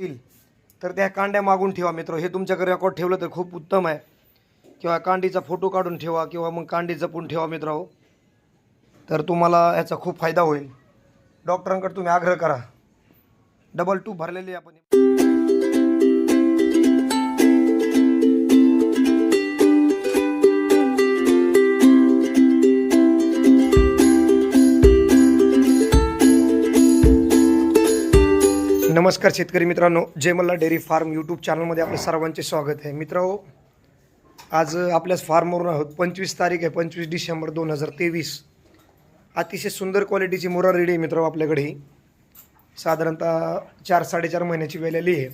येईल तर त्या कांड्या मागून ठेवा मित्र. हे तुमच्याकडे रेकॉर्ड ठेवलं तर खूप उत्तम आहे. किंवा कांडीचा फोटो काढून ठेवा किंवा मग कांडी जपून ठेवा मित्र हो. तर तुम्हाला याचा खूप फायदा होईल. डॉक्टरांकडे तुम्ही आग्रह करा. डबल टू भरलेली आपण नमस्कार शेतकरी मित्रांनो Jay Malla dairy farm YouTube चॅनलमध्ये आपलं सर्वांचे स्वागत आहे. मित्र आज आपल्याच फार्मवरून आहोत. पंचवीस तारीख आहे पंचवीस डिसेंबर दोन हजार तेवीस. अतिशय सुंदर क्वालिटीची मुरा रेडी आहे मित्र आपल्याकडे ही. साधारणतः चार साडेचार महिन्याची वेळ आली आहे.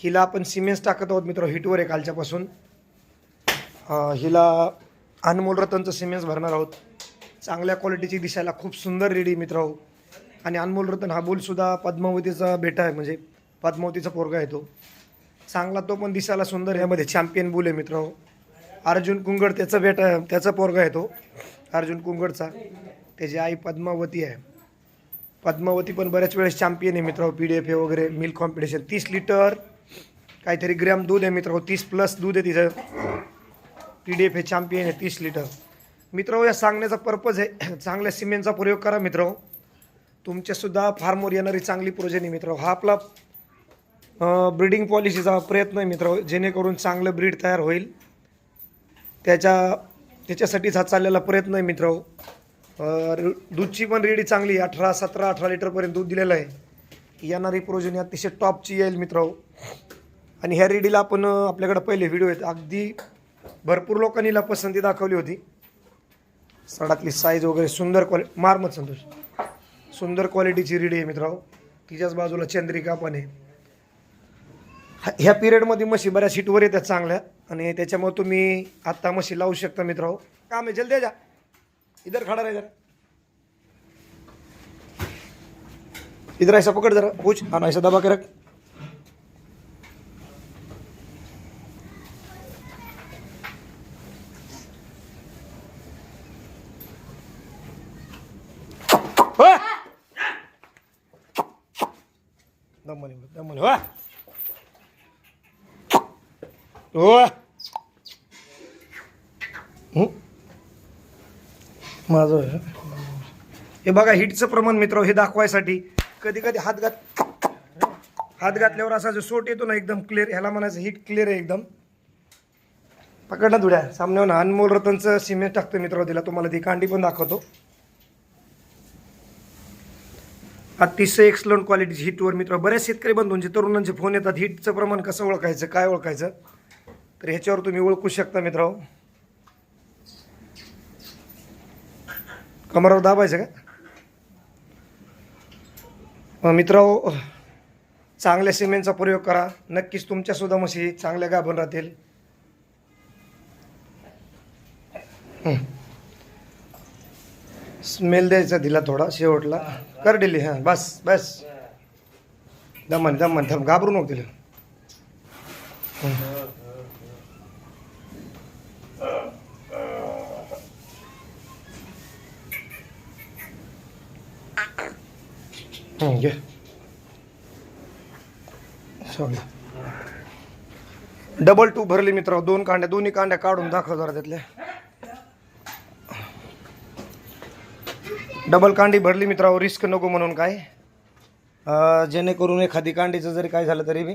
हिला आपण सिमेंट्स टाकत आहोत मित्र हिटवर आहे कालच्यापासून. हिला अनमोल रतनचं सिमेंट्स भरणार आहोत. चांगल्या क्वालिटीची दिसायला खूप सुंदर रेडी मित्र आणि अनमोल रतन हा बोलसुद्धा पद्मावतीचा बेटा आहे. म्हणजे पद्मावतीचा पोरगा आहे तो. चांगला तो पण दिसायला सुंदर ह्यामध्ये यामध्ये चॅम्पियन बुल आहे मित्र अर्जुन कुंगड त्याचा बेटा आहे. त्याचा पोरगा आहे तो. अर्जुन कुंगडचा. त्याची आई पद्मावती आहे. पद्मावती पण बऱ्याच वेळेस चॅम्पियन आहे मित्रांनो. पी डी एफ ए वगैरे मिल्क कॉम्पिटिशन तीस लिटर काहीतरी ग्रॅम दूध आहे मित्रांनो. तीस प्लस दूध आहे तिचं. पी डी एफ हे चॅम्पियन आहे तीस लिटर मित्र या सांगण्याचा पर्पज आहे. चांगल्या सिमेंटचा प्रयोग करा मित्र तुमच्यासुद्धा फार्मवर येणारी चांगली प्रोजेनी मित्र हा आपला ब्रीडिंग पॉलिसीचा प्रयत्न आहे मित्र जेणेकरून चांगलं ब्रीड तयार होईल. त्याच्या त्याच्यासाठीच हा चाललेला प्रयत्न आहे मित्र दूधची पण रेडी चांगली अठरा सतरा अठरा लिटरपर्यंत दूध दिलेलं आहे. येणारी प्रोजेनी अतिशय टॉपची येईल मित्र आणि ह्या रेडीला आपण आपल्याकडे पहिले व्हिडिओ आहेत. अगदी भरपूर लोकांनी पसंती दाखवली होती. सडातली साईज वगैरे सुंदर क्वालिटी मारमत संतोष. सुंदर क्वालिटीची रेडी आहे मित्र तिच्याच बाजूला चंद्रिका पण आहे. ह्या पिरियडमध्ये म्हशी बऱ्याच हिटवर येतात चांगल्या. आणि त्याच्यामुळे तुम्ही आत्ता म्हशी लावू शकता मित्र काम आहे जल जा. इधर खडा राहा जरा. इधर ऐसा पकड जरा. पूछ. आणि ऐसा दबा करक रख होय. दमली हो हो माझं हे बघा हिटचं प्रमाण मित्र हे दाखवायसाठी. कधी कधी हात घात हात घातल्यावर असा जो सोट येतो ना एकदम क्लिअर ह्याला म्हणायचं हिट क्लिअर आहे एकदम. पकड ना धुड्या. सामन्यावर ना अनमोल रतनचं सिमेंट टाकतो मित्र तिला तुम्हाला ती कांडी पण दाखवतो. अतिशय एक्सलंट क्वालिटीची हिटवर मित्र बऱ्याच शेतकरी बंधूंचे तरुणांचे फोन येतात. हिटचं प्रमाण कसं ओळखायचं काय ओळखायचं? तर ह्याच्यावर तुम्ही ओळखू शकता मित्र कमरावर दाबायचं का? मित्र चांगल्या सिमेंटचा प्रयोग करा. नक्कीच तुमच्यासुद्धा म्हशी चांगल्या गाभण राहतील. स्मेल द्यायचा दिला थोडा शेवटला. कर दिली हां बस बस. दमन दमन थम घाबरू नको तिला. घे. सॉरी. डबल टू भरली मित्र दोन कांड्या दोन्ही कांड्या काढून दाखव जरा त्यातल्या. डबल कांडी भरली मित्रांनो रिस्क नको म्हणून काय? जेणेकरून एखादी कांडीचं जरी काय झालं तरी मी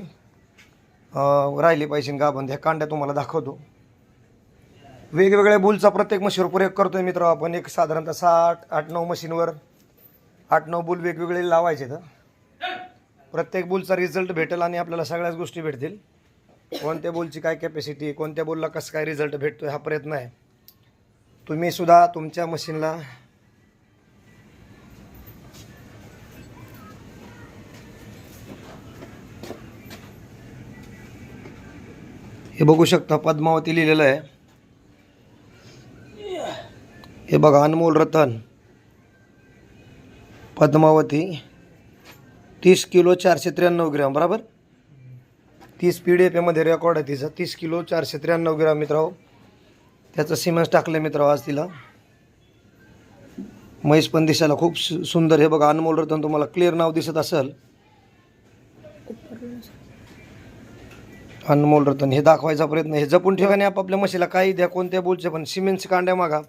राहिली पाहिजे गाभण. ह्या कांड्या तुम्हाला दाखवतो. वेगवेगळ्या बुलचा प्रत्येक मशीनवर प्रयोग करतो आहे मित्र आपण. एक साधारणतः साठ आठ नऊ मशीनवर आठ नऊ बुल वेगवेगळे लावायचे तर प्रत्येक बुलचा रिझल्ट भेटेल आणि आपल्याला सगळ्याच गोष्टी भेटतील. कोणत्या बुलची काय कॅपॅसिटी कोणत्या बुलला कसं काय रिझल्ट भेटतो हा प्रयत्न आहे. तुम्ही सुद्धा तुमच्या मशीनला हे बघू शकता पद्मावती लिहिलेलं आहे. हे बघा अनमोल रतन. पद्मावती तीस किलो चारशे त्र्याण्णव ग्रॅम बरोबर? तीस पी डी एफ एमध्ये रेकॉर्ड आहे तिचं. तीस किलो चारशे त्र्याण्णव ग्रॅम मित्राव त्याचं सिमेंट टाकलं मित्राव आज तिला. म्हैस पण दिसायला खूप सु- सुंदर. हे बघा अनमोल रतन तुम्हाला क्लिअर नाव दिसत असेल. अनमोल रतन. हे दाखवायचा प्रयत्न. हे जपून ठेवा आणि आपापल्या म्हशीला काही द्या कोणत्या बोलचे पण. सिमेंटचे कांड्या मागा.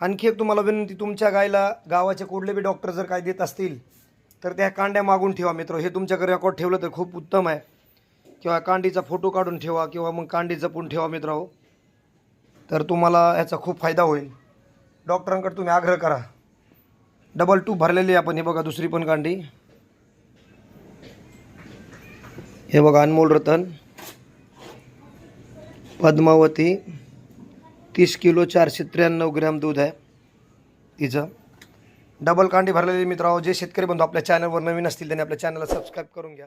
आणखी एक तुम्हाला विनंती तुमच्या गायला गावाचे कुठले बी डॉक्टर जर काय देत असतील तर त्या कांड्या मागून ठेवा मित्र. हे तुमच्याकडे रेकॉर्ड ठेवलं तर खूप उत्तम आहे. किंवा कांडीचा फोटो काढून ठेवा किंवा मग कांडी जपून ठेवा मित्र हो. तर तुम्हाला याचा खूप फायदा होईल. डॉक्टरांकडे तुम्ही आग्रह करा. डबल टू भरलेली आहे आपण. हे बघा दुसरी पण कांडी. हे बघा अनमोल रतन. पद्मावती तीस किलो चारशे त्र्याण्णव ग्रॅम दूध आहे. तिचं डबल कांडी भरलेली मित्रांनो जे शेतकरी बंधू आपल्या चॅनलवर नवीन असतील त्यांनी आपल्या चॅनलला सबस्क्राईब करून घ्या.